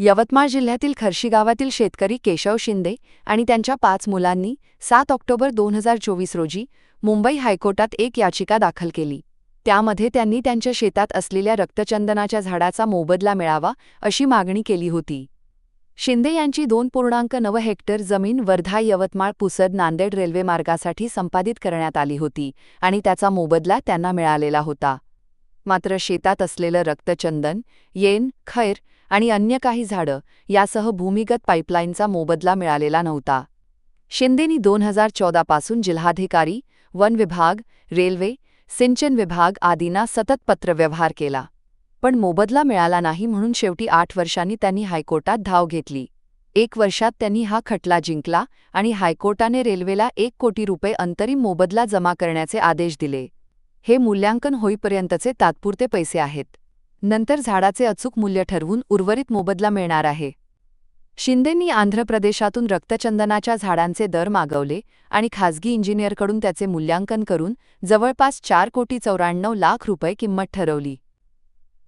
यवतमाळ जिल्ह्यातील खर्शी गावातील शेतकरी केशव शिंदे आणि त्यांच्या पाच मुलांनी सात ऑक्टोबर दोन हजार चोवीस रोजी मुंबई हायकोर्टात एक याचिका दाखल केली. त्यामध्ये त्यांनी त्यांच्या शेतात असलेल्या रक्तचंदनाच्या झाडाचा मोबदला मिळावा अशी मागणी केली होती. शिंदे यांची दोन पूर्णांक नव हेक्टर जमीन वर्धा यवतमाळ पुसद नांदेड रेल्वे मार्गासाठी संपादित करण्यात आली होती आणि त्याचा मोबदला त्यांना मिळालेला होता. मात्र शेतात असलेलं रक्तचंदन येन खैर आणि अन्य काही झाडं यासह भूमिगत पाईपलाईनचा मोबदला मिळालेला नव्हता. शिंदेनी दोन हजार चौदापासून जिल्हाधिकारी वन विभाग रेल्वे सिंचन विभाग आदींना सतत पत्रव्यवहार केला. पण मोबदला मिळाला नाही म्हणून शेवटी आठ वर्षांनी त्यांनी हायकोर्टात धाव घेतली. एक वर्षात त्यांनी हा खटला जिंकला आणि हायकोर्टाने रेल्वेला एक कोटी रुपये अंतरिम मोबदला जमा करण्याचे आदेश दिले. हे मूल्यांकन होईपर्यंतचे तात्पुरते पैसे आहेत. नंतर झाडाचे अचूक मूल्य ठरवून उर्वरित मोबदला मिळणार आहे. शिंदेंनी आंध्र प्रदेशातून रक्तचंदनाच्या झाडांचे दर मागवले आणि खासगी इंजिनियरकडून त्याचे मूल्यांकन करून जवळपास चार कोटी चौऱ्याण्णव लाख रुपये किंमत ठरवली.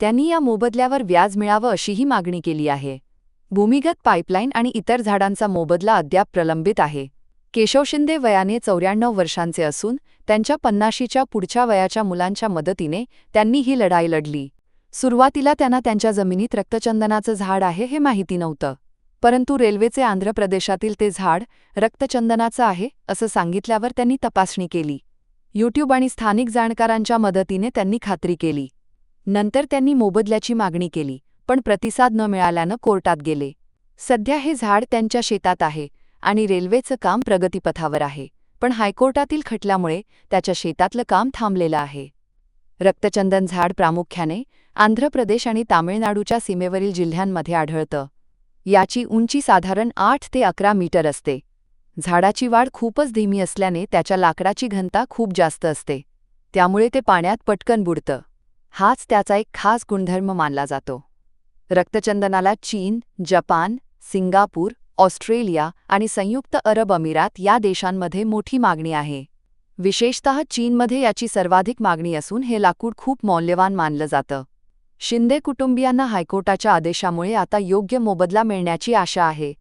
त्यांनी या मोबदल्यावर व्याज मिळावं अशीही मागणी केली आहे. भूमिगत पाईपलाईन आणि इतर झाडांचा मोबदला अद्याप प्रलंबित आहे. केशव शिंदे वयाने चौऱ्याण्णव वर्षांचे असून त्यांच्या पन्नाशीच्या पुढच्या वयाच्या मुलांच्या मदतीने त्यांनी ही लढाई लढली. सुरुवातीला त्यांना त्यांच्या जमिनीत रक्तचंदनाचं झाड आहे हे माहिती नव्हतं. परंतु रेल्वेचे आंध्र प्रदेशातील ते झाड रक्तचंदनाचं आहे असं सांगितल्यावर त्यांनी तपासणी केली. यूट्यूब आणि स्थानिक जाणकारांच्या मदतीने त्यांनी खात्री केली. नंतर त्यांनी मोबदल्याची मागणी केली पण प्रतिसाद न मिळाल्यानं कोर्टात गेले. सध्या हे झाड त्यांच्या शेतात आहे आणि रेल्वेचं काम प्रगतीपथावर आहे पण हायकोर्टातील खटल्यामुळे त्याच्या शेतातलं काम थांबलेलं आहे. रक्तचंदन झाड प्रामुख्याने आंध्र प्रदेश आणि तामिळनाडूच्या सीमेवरील जिल्ह्यांमध्ये आढळतं. याची उंची साधारण आठ ते अकरा मीटर असते. झाडाची वाढ खूपच धीमी असल्याने त्याच्या लाकडाची घनता खूप जास्त असते. त्यामुळे ते पाण्यात पटकन बुडतं. हाच त्याचा एक खास गुणधर्म मानला जातो. रक्तचंदनाला चीन जपान सिंगापूर ऑस्ट्रेलिया आणि संयुक्त अरब अमिरात या देशांमध्ये मोठी मागणी आहे. विशेषतः चीनमध्ये याची सर्वाधिक मागणी असून हे लाकूड खूप मौल्यवान मानलं जातं. शिंदे कुटुंबियांना हायकोर्टाच्या आदेशामुळे आता योग्य मोबदला मिळण्याची आशा आहे.